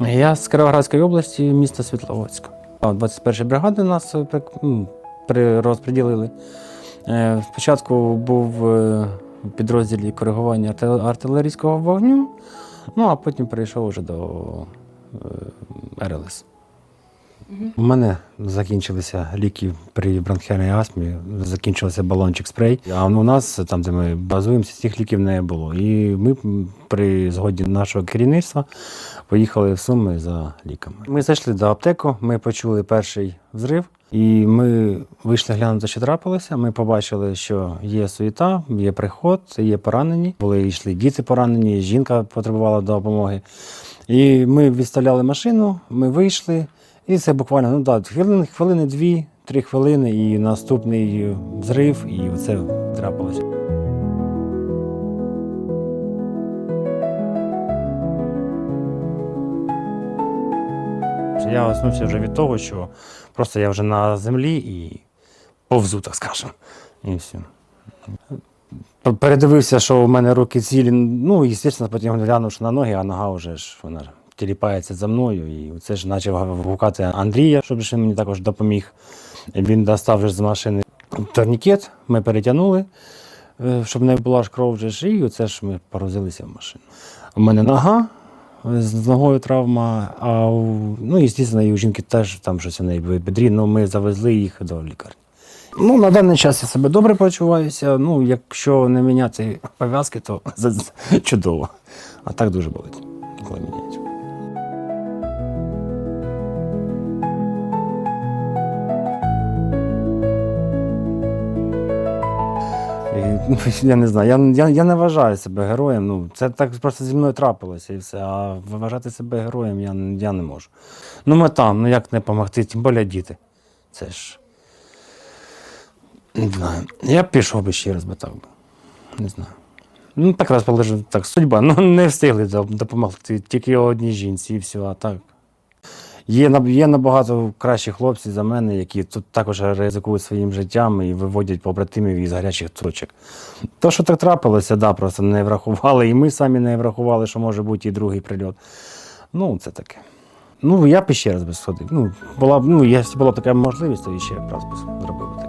Я з Кировоградської області, міста Світловодська. 21 бригади нас е, ну, розподілили. Е, спочатку був е, у підрозділі коригування артилерійського вогню, ну а потім перейшов уже до РЛС. У мене закінчилися ліки при бронхіальній астмі, закінчився балончик спрей. А у нас, там, де ми базуємося, цих ліків не було. І ми при згоді нашого керівництва поїхали в Суми за ліками. Ми зайшли до аптеку, ми почули перший взрив, і ми вийшли глянути, що трапилося. Ми побачили, що є суєта, є приход, є поранені. Були йшли діти поранені, жінка потребувала допомоги. І ми відставляли машину, ми вийшли, і це буквально ну, да, хвилини, хвилини дві, три хвилини, і наступний взрив, і це трапилося. Я оснувся вже від того, що просто я вже на землі і повзу, так скажемо. І все. Передивився, що у мене руки цілі. Ну, і, звісно, потім глянув, що на ноги, а нога вже ж вона тіліпається за мною. І це ж почав гукати Андрія, щоб він мені також допоміг. Він достав вже з машини турнікет, ми перетягнули, е, щоб не була ж кров вже і оце ж ми порозилися в машину. У мене нога. З ногою травма, а у, ну і звісно, і у жінки теж там щось у неї бедрі, ну ми завезли їх до лікарні. Ну, на даний час я себе добре почуваюся. Ну, якщо не міняти пов'язки, то чудово. А так дуже болить, коли міняють. я не знаю, я, я, я не вважаю себе героєм. Ну, це так просто зі мною трапилося і все. А вважати себе героєм я, я не можу. Ну, ми там, ну як не допомогти, тим більше діти. Це ж. Не знаю. Я б пішов би ще раз би так би. Не знаю. Ну, так раз полежу, так, судьба. Ну, не встигли допомогти тільки одній жінці і все, а так. Є, є набагато кращі хлопці за мене, які тут також ризикують своїм життям і виводять побратимів із гарячих точок. То, що так трапилося, да, просто не врахували, і ми самі не врахували, що може бути і другий прильот. Ну, це таке. Ну, я б ще раз би сходив. Ну, була ну, якщо була така можливість, то ще раз би зробив.